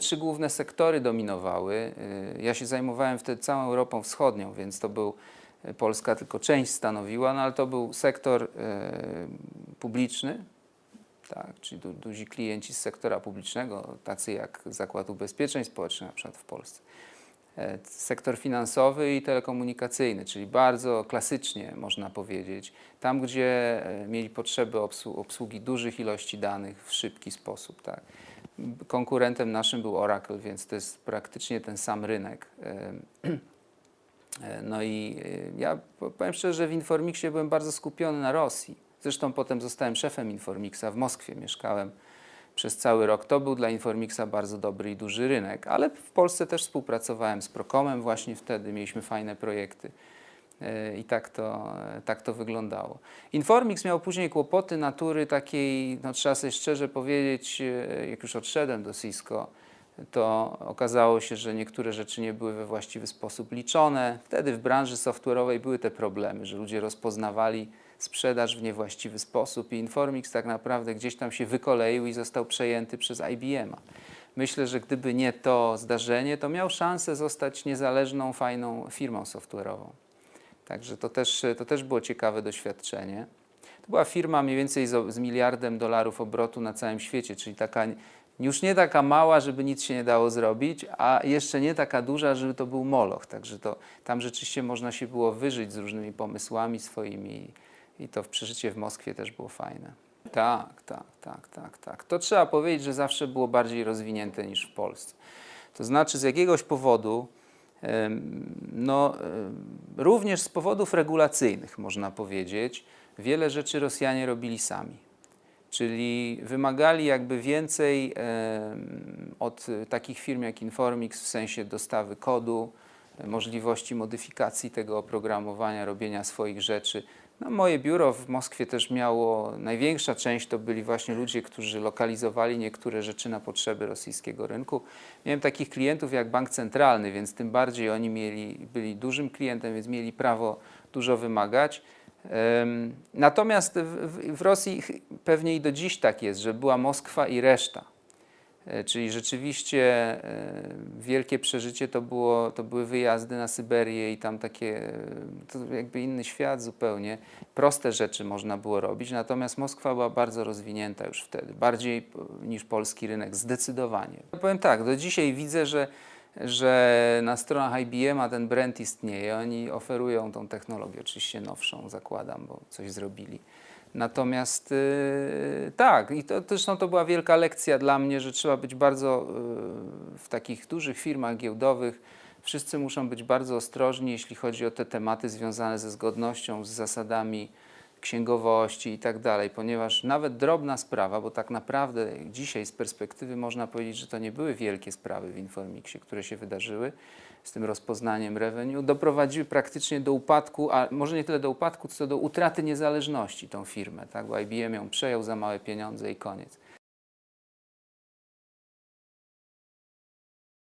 Trzy główne sektory dominowały. Y, Ja się zajmowałem wtedy całą Europą Wschodnią, więc to był y, Polska tylko część stanowiła, no ale to był sektor y, publiczny, tak, czyli du, duzi klienci z sektora publicznego, tacy jak Zakład Ubezpieczeń Społecznych na przykład w Polsce. E, Sektor finansowy i telekomunikacyjny, czyli bardzo klasycznie można powiedzieć, tam gdzie e, mieli potrzeby obsłu- obsługi dużych ilości danych w szybki sposób. Tak. Konkurentem naszym był Oracle, więc to jest praktycznie ten sam rynek. E, No i ja po- powiem szczerze, że w Informixie byłem bardzo skupiony na Rosji. Zresztą potem zostałem szefem Informixa w Moskwie, mieszkałem przez cały rok. To był dla Informixa bardzo dobry i duży rynek, ale w Polsce też współpracowałem z Procomem właśnie wtedy, mieliśmy fajne projekty. E, I tak to, e, tak to wyglądało. Informix miał później kłopoty natury takiej, no trzeba sobie szczerze powiedzieć, e, jak już odszedłem do Cisco, to okazało się, że niektóre rzeczy nie były we właściwy sposób liczone. Wtedy w branży software'owej były te problemy, że ludzie rozpoznawali sprzedaż w niewłaściwy sposób i Informix tak naprawdę gdzieś tam się wykoleił i został przejęty przez IBM-a. Myślę, że gdyby nie to zdarzenie, to miał szansę zostać niezależną, fajną firmą software'ową. Także to też, to też było ciekawe doświadczenie. To była firma mniej więcej z, z miliardem dolarów obrotu na całym świecie, czyli taka już nie taka mała, żeby nic się nie dało zrobić, a jeszcze nie taka duża, żeby to był moloch. Także to, tam rzeczywiście można się było wyżyć z różnymi pomysłami swoimi i to w przeżycie w Moskwie też było fajne. Tak, tak, tak, tak, tak. To trzeba powiedzieć, że zawsze było bardziej rozwinięte niż w Polsce. To znaczy z jakiegoś powodu, no, również z powodów regulacyjnych można powiedzieć, wiele rzeczy Rosjanie robili sami. Czyli wymagali jakby więcej od takich firm jak Informix w sensie dostawy kodu, możliwości modyfikacji tego oprogramowania, robienia swoich rzeczy. No, moje biuro w Moskwie też miało, największa część to byli właśnie ludzie, którzy lokalizowali niektóre rzeczy na potrzeby rosyjskiego rynku. Miałem takich klientów jak Bank Centralny, więc tym bardziej oni mieli, byli dużym klientem, więc mieli prawo dużo wymagać. Natomiast w, w, Rosji pewnie i do dziś tak jest, że była Moskwa i reszta. E, Czyli rzeczywiście e, wielkie przeżycie to, było, to były wyjazdy na Syberię i tam takie, e, to jakby inny świat zupełnie. Proste rzeczy można było robić, natomiast Moskwa była bardzo rozwinięta już wtedy, bardziej niż polski rynek, zdecydowanie. Powiem tak, do dzisiaj widzę, że, że na stronach IBM ten brand istnieje, oni oferują tą technologię, oczywiście nowszą zakładam, bo coś zrobili. Natomiast yy, tak, i to zresztą to była wielka lekcja dla mnie, że trzeba być bardzo yy, w takich dużych firmach giełdowych. Wszyscy muszą być bardzo ostrożni, jeśli chodzi o te tematy związane ze zgodnością, z zasadami księgowości i tak dalej, ponieważ nawet drobna sprawa, bo tak naprawdę dzisiaj z perspektywy można powiedzieć, że to nie były wielkie sprawy w Informixie, które się wydarzyły z tym rozpoznaniem revenue, doprowadziły praktycznie do upadku, a może nie tyle do upadku, co do utraty niezależności tą firmę, tak? bo IBM ją przejął za małe pieniądze i koniec.